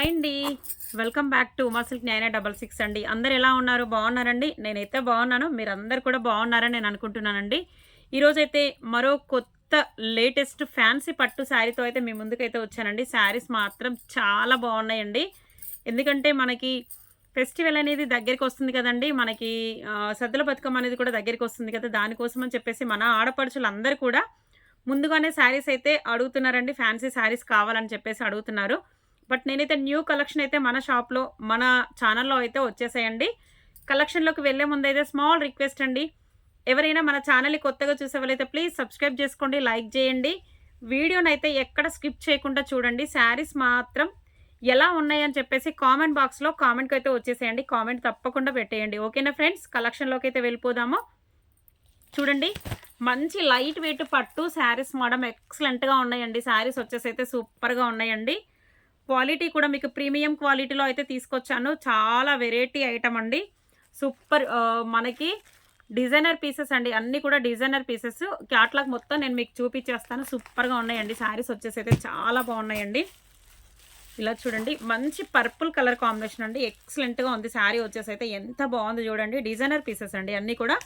Hi అండి. Welcome back to Uma silk nine double six అండి. అందరు ఎలా ఉన్నారు? బాగున్నారండి? నేనైతే బాగున్నాను. మీరు అందరు కూడా బాగున్నారని నేను అనుకుంటున్నానండి. ఈరోజైతే మరో కొత్త లేటెస్ట్ ఫ్యాన్సీ పట్టు శారీతో అయితే మీ ముందుకైతే వచ్చానండి. శారీస్ మాత్రం చాలా బాగున్నాయండి. ఎందుకంటే మనకి ఫెస్టివల్ అనేది దగ్గరికి వస్తుంది కదండి. మనకి సద్దుల బతుకమ్మ అనేది కూడా దగ్గరికి వస్తుంది కదా. దానికోసం అని చెప్పేసి మన ఆడపడుచులందరూ కూడా ముందుగానే శారీస్ అయితే అడుగుతున్నారండి. ఫ్యాన్సీ శారీస్ కావాలని చెప్పేసి అడుగుతున్నారు. బట్ నేనైతే న్యూ కలెక్షన్ అయితే మన షాప్లో మన ఛానల్లో అయితే వచ్చేసేయండి. కలెక్షన్లోకి వెళ్ళే ముందు అయితే స్మాల్ రిక్వెస్ట్ అండి. ఎవరైనా మన ఛానల్ని కొత్తగా చూసే వాళ్ళైతే ప్లీజ్ సబ్స్క్రైబ్ చేసుకోండి లైక్ చేయండి. వీడియోని అయితే ఎక్కడ స్కిప్ చేయకుండా చూడండి. శారీస్ మాత్రం ఎలా ఉన్నాయని చెప్పేసి కామెంట్ బాక్స్లో కామెంట్కి అయితే వచ్చేసేయండి. కామెంట్ తప్పకుండా పెట్టేయండి. ఓకేనా ఫ్రెండ్స్? కలెక్షన్లోకి అయితే వెళ్ళిపోదాము. చూడండి మంచి లైట్ వెయిట్ పట్టు శారీస్ మేడం ఎక్సలెంట్గా ఉన్నాయండి. శారీస్ వచ్చేసి అయితే సూపర్గా ఉన్నాయండి. క్వాలిటీ కూడా మీకు ప్రీమియం క్వాలిటీలో అయితే తీసుకొచ్చాను. చాలా వెరైటీ ఐటమ్ అండి. సూపర్ మనకి డిజైనర్ పీసెస్ అండి. అన్నీ కూడా డిజైనర్ పీసెస్. క్యాట్లాగ్ మొత్తం నేను మీకు చూపించేస్తాను. సూపర్గా ఉన్నాయండి. శారీస్ వచ్చేసి అయితే చాలా బాగున్నాయండి. ఇలా చూడండి. మంచి పర్పుల్ కలర్ కాంబినేషన్ అండి. ఎక్సలెంట్గా ఉంది. శారీ వచ్చేసి అయితే ఎంత బాగుంది చూడండి. డిజైనర్ పీసెస్ అండి అన్నీ కూడా.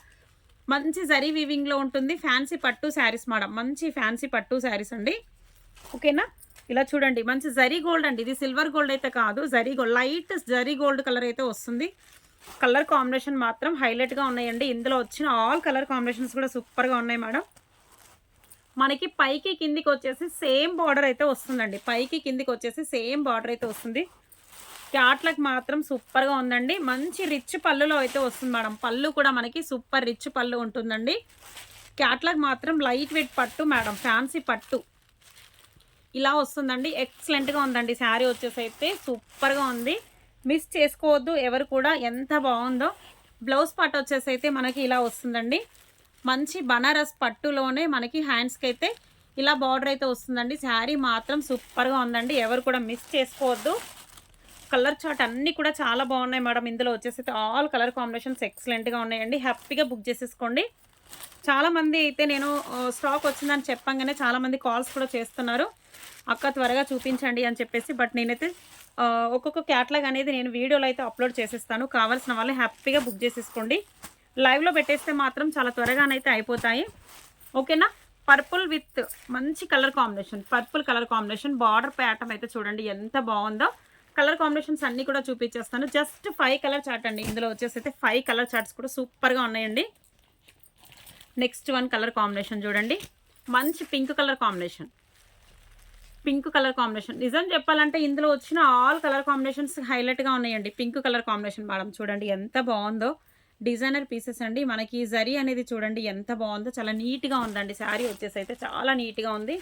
మంచి జరీ వీవింగ్లో ఉంటుంది. ఫ్యాన్సీ పట్టు శారీస్ మేడం మంచి ఫ్యాన్సీ పట్టు శారీస్ అండి. ఓకేనా? ఇలా చూడండి మంచి జరీ గోల్డ్ అండి. ఇది సిల్వర్ గోల్డ్ అయితే కాదు zari gold light zari gold colour అయితే వస్తుంది. కలర్ కాంబినేషన్ మాత్రం హైలైట్గా ఉన్నాయండి. ఇందులో వచ్చిన ఆల్ కలర్ కాంబినేషన్స్ కూడా సూపర్గా ఉన్నాయి మేడం. మనకి పైకి కిందికి వచ్చేసి సేమ్ బార్డర్ అయితే వస్తుందండి. పైకి కిందికి వచ్చేసి సేమ్ బార్డర్ అయితే వస్తుంది. క్యాట్లకు మాత్రం సూపర్గా ఉందండి. మంచి రిచ్ పళ్ళులో అయితే వస్తుంది మేడం. పళ్ళు కూడా మనకి సూపర్ రిచ్ పళ్ళు ఉంటుందండి. క్యాట్లకు మాత్రం లైట్ వెయిట్ పట్టు మేడం. ఫ్యాన్సీ పట్టు. ఇలా వస్తుందండి. ఎక్సలెంట్గా ఉందండి. శారీ వచ్చేసి అయితే సూపర్గా ఉంది. మిస్ చేసుకోవద్దు. ఎవరు కూడా ఎంత బాగుందో. బ్లౌజ్ పార్ట్ వచ్చేసి అయితే మనకి ఇలా వస్తుందండి. మంచి బనారస్ పట్టులోనే మనకి హ్యాండ్స్కి అయితే ఇలా బార్డర్ అయితే వస్తుందండి. శారీ మాత్రం సూపర్గా ఉందండి. ఎవరు కూడా మిస్ చేసుకోవద్దు. కలర్ చార్ట్ అన్నీ కూడా చాలా బాగున్నాయి మేడం. ఇందులో వచ్చేసి అయితే ఆల్ కలర్ కాంబినేషన్స్ ఎక్సలెంట్గా ఉన్నాయండి. హ్యాపీగా బుక్ చేసేసుకోండి. చాలామంది అయితే నేను స్టాక్ వచ్చిందని చెప్పంగానే చాలామంది కాల్స్ కూడా చేస్తున్నారు. అక్క త్వరగా చూపించండి అని చెప్పేసి బట్ నేనైతే ఒక్కొక్క క్యాట్లాగ్ అనేది నేను వీడియోలో అయితే అప్లోడ్ చేసేస్తాను. కావాల్సిన వాళ్ళు హ్యాపీగా బుక్ చేసేసుకోండి. లైవ్లో పెట్టేస్తే మాత్రం చాలా త్వరగానైతే అయిపోతాయి. ఓకేనా? పర్పుల్ విత్ మంచి colour combination. Purple colour combination. Border pattern అయితే చూడండి ఎంత బాగుందో. కలర్ కాంబినేషన్స్ అన్నీ కూడా చూపించేస్తాను. జస్ట్ ఫైవ్ కలర్ చార్ట్ అండి. ఇందులో వచ్చేసి అయితే ఫైవ్ కలర్ చార్ట్స్ కూడా సూపర్గా ఉన్నాయండి. నెక్స్ట్ వన్ కలర్ కాంబినేషన్ చూడండి. మంచి pink colour combination. Pink colour combination. నిజం చెప్పాలంటే ఇందులో వచ్చిన ఆల్ కలర్ కాంబినేషన్స్ హైలైట్గా ఉన్నాయండి. పింక్ కలర్ కాంబినేషన్ మేడం చూడండి ఎంత బాగుందో. డిజైనర్ పీసెస్ అండి. మనకి జరీ అనేది చూడండి ఎంత బాగుందో. చాలా నీట్గా ఉందండి. శారీ వచ్చేసి అయితే చాలా నీట్గా ఉంది.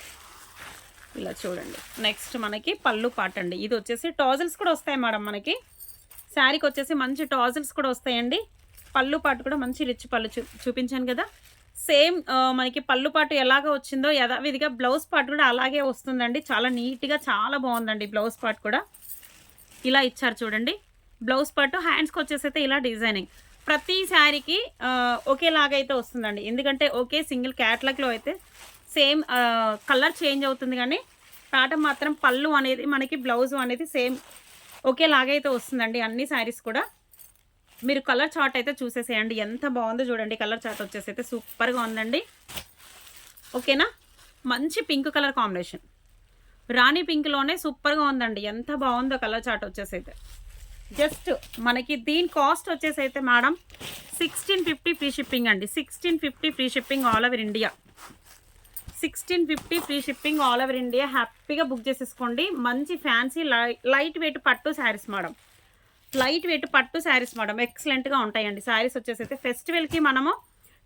ఇలా చూడండి. నెక్స్ట్ మనకి పళ్ళు పాట అండి. ఇది వచ్చేసి టాజిల్స్ కూడా వస్తాయి మేడం మనకి. శారీకి వచ్చేసి మంచి టాజిల్స్ కూడా వస్తాయండి. పళ్ళు పాటు కూడా మంచి రిచ్ పళ్ళు చూ చూపించాను కదా. సేమ్ మనకి పళ్ళు పాటు ఎలాగ వచ్చిందో యథావిధిగా బ్లౌజ్ పార్ట్ కూడా అలాగే వస్తుందండి. చాలా నీట్గా చాలా బాగుందండి బ్లౌజ్ పార్ట్ కూడా. ఇలా ఇచ్చారు చూడండి. బ్లౌజ్ పార్ట్ హ్యాండ్స్కి వచ్చేసి అయితే ఇలా డిజైనింగ్. ప్రతి శారీకి ఒకేలాగా అయితే వస్తుందండి. ఎందుకంటే ఒకే సింగిల్ క్యాట్లాగ్లో అయితే సేమ్ కలర్ చేంజ్ అవుతుంది కానీ పాట మాత్రం పళ్ళు అనేది మనకి బ్లౌజ్ అనేది సేమ్ ఒకేలాగా అయితే వస్తుందండి అన్ని శారీస్ కూడా. మీరు కలర్ చార్ట్ అయితే చూసేసేయండి. ఎంత బాగుందో చూడండి. కలర్ చార్ట్ వచ్చేసి అయితే సూపర్గా ఉందండి. ఓకేనా? మంచి పింక్ కలర్ కాంబినేషన్. రాణి పింక్లోనే సూపర్గా ఉందండి. ఎంత బాగుందో కలర్ చార్ట్ వచ్చేసి అయితే జస్ట్ మనకి దీని కాస్ట్ వచ్చేసి అయితే madam sixteen fifty free shipping అండి. Sixteen fifty free shipping all over India sixteen fifty free shipping all over India హ్యాపీగా బుక్ చేసేసుకోండి. మంచి ఫ్యాన్సీ లైట్ వెయిట్ పట్టు శారీస్ మేడం. లైట్ వెయిట్ పట్టు శారీస్ మేడం ఎక్సలెంట్గా ఉంటాయండి. శారీస్ వచ్చేసి అయితే ఫెస్టివల్కి మనము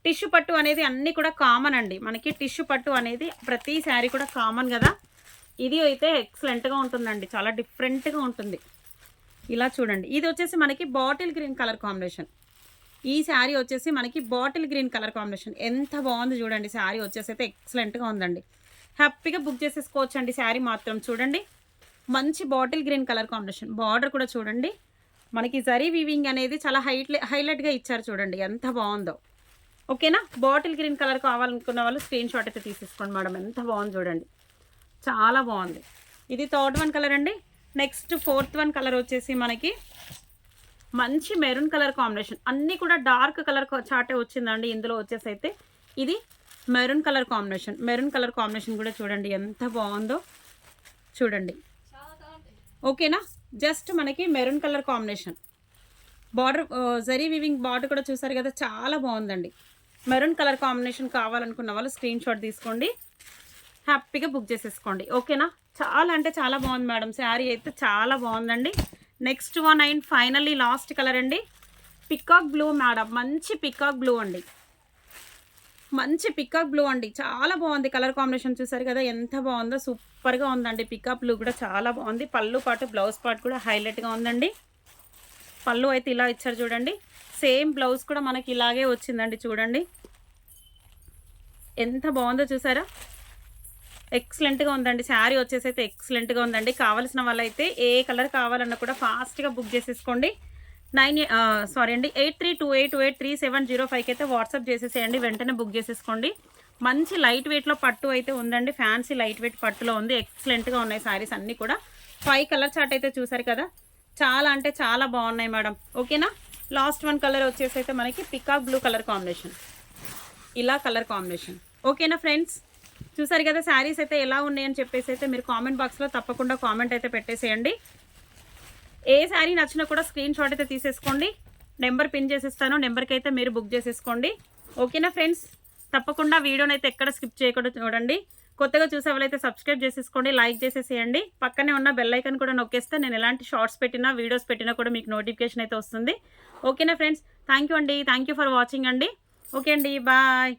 టిష్యూ పట్టు అనేది అన్నీ కూడా కామన్ అండి. మనకి టిష్యూ పట్టు అనేది ప్రతి శారీ కూడా కామన్ కదా. ఇది అయితే ఎక్సలెంట్గా ఉంటుందండి. చాలా డిఫరెంట్గా ఉంటుంది. ఇలా చూడండి. ఇది వచ్చేసి మనకి బాటిల్ గ్రీన్ కలర్ కాంబినేషన్. ఈ శారీ వచ్చేసి మనకి బాటిల్ గ్రీన్ కలర్ కాంబినేషన్. ఎంత బాగుంది చూడండి. శారీ వచ్చేసి అయితే ఎక్సలెంట్గా ఉందండి. హ్యాపీగా బుక్ చేసేసుకోవచ్చు అండి శారీ మాత్రం చూడండి. మంచి bottle green colour combination. Border కూడా చూడండి. మనకి జరీ వీవింగ్ అనేది చాలా హైట్ హైలైట్గా ఇచ్చారు చూడండి ఎంత బాగుందో. ఓకేనా? బాటిల్ గ్రీన్ కలర్ కావాలనుకున్న వాళ్ళు స్క్రీన్ షాట్ అయితే తీసేసుకోండి మేడం ఎంత బాగుంది చూడండి. చాలా బాగుంది. ఇది థర్డ్ వన్ కలర్ అండి. నెక్స్ట్ ఫోర్త్ వన్ కలర్ వచ్చేసి మనకి మంచి మెరూన్ కలర్ కాంబినేషన్. అన్నీ కూడా డార్క్ కలర్ చాటే వచ్చిందండి ఇందులో వచ్చేసి అయితే ఇది maroon colour combination. Maroon colour combination కూడా చూడండి ఎంత బాగుందో. చూడండి. ఓకేనా? జస్ట్ మనకి maroon colour combination. Border zari weaving border కూడా చూసారు కదా చాలా బాగుందండి. మెరూన్ కలర్ కాంబినేషన్ కావాలనుకున్న వాళ్ళు స్క్రీన్ షాట్ తీసుకోండి. హ్యాపీగా బుక్ చేసేసుకోండి. ఓకేనా? చాలా అంటే చాలా బాగుంది మేడం. శారీ అయితే చాలా బాగుందండి. Next one and finally last colour అండి. Peacock blue madam. మంచి పికాక్ బ్లూ అండి. మంచి పికప్ బ్లూ అండి. చాలా బాగుంది. కలర్ కాంబినేషన్ చూసారు కదా ఎంత బాగుందో సూపర్గా ఉందండి. పికప్ బ్లూ కూడా చాలా బాగుంది. పళ్ళు పాటు బ్లౌజ్ పాటు కూడా హైలైట్గా ఉందండి. పళ్ళు అయితే ఇలా ఇచ్చారు చూడండి. సేమ్ బ్లౌజ్ కూడా మనకి ఇలాగే వచ్చిందండి చూడండి. ఎంత బాగుందో చూసారా? ఎక్సలెంట్గా ఉందండి. శారీ వచ్చేసి అయితే ఎక్సలెంట్గా ఉందండి. కావాల్సిన వాళ్ళైతే ఏ కలర్ కావాలన్నా కూడా ఫాస్ట్గా బుక్ చేసేసుకోండి. నైన్ సారీ అండి eight three two eight two eight three seven zero ఫైవ్కి అయితే వాట్సాప్ చేసేసేయండి వెంటనే బుక్ చేసేసుకోండి. మంచి లైట్ వెయిట్లో పట్టు అయితే ఉందండి ఫ్యాన్సీ లైట్ వెయిట్ పట్టులో ఉంది ఎక్సలెంట్గా ఉన్నాయి శారీస్ అన్నీ కూడా. ఫైవ్ కలర్ చార్ట్ అయితే చూసారు కదా చాలా అంటే చాలా బాగున్నాయి మేడం. ఓకేనా? లాస్ట్ వన్ కలర్ వచ్చేసి అయితే మనకి పికాక్ బ్లూ కలర్ కాంబినేషన్. ఇలా కలర్ కాంబినేషన్. ఓకేనా ఫ్రెండ్స్? చూసారు కదా శారీస్ అయితే ఎలా ఉన్నాయని చెప్పేసి అయితే మీరు కామెంట్ బాక్స్లో తప్పకుండా కామెంట్ అయితే పెట్టేసేయండి. ఏ శారీ నచ్చినా కూడా స్క్రీన్ షాట్ అయితే తీసేసుకోండి. నెంబర్ పిన్ చేసేస్తాను. నెంబర్కి అయితే మీరు బుక్ చేసేసుకోండి. ఓకేనా ఫ్రెండ్స్ తప్పకుండా వీడియోని అయితే ఎక్కడ స్కిప్ చేయకుండా చూడండి. కొత్తగా చూసే వాళ్ళైతే సబ్స్క్రైబ్ చేసేసుకోండి. లైక్ చేసేసేయండి. పక్కనే ఉన్న బెల్ ఐకన్ కూడా నొక్కేస్తే నేను ఎలాంటి షార్ట్స్ పెట్టినా వీడియోస్ పెట్టినా కూడా మీకు నోటిఫికేషన్ అయితే వస్తుంది. ఓకేనా ఫ్రెండ్స్ థ్యాంక్ యూ అండి. థ్యాంక్ యూ ఫర్ వాచింగ్ అండి. ఓకే అండి. బాయ్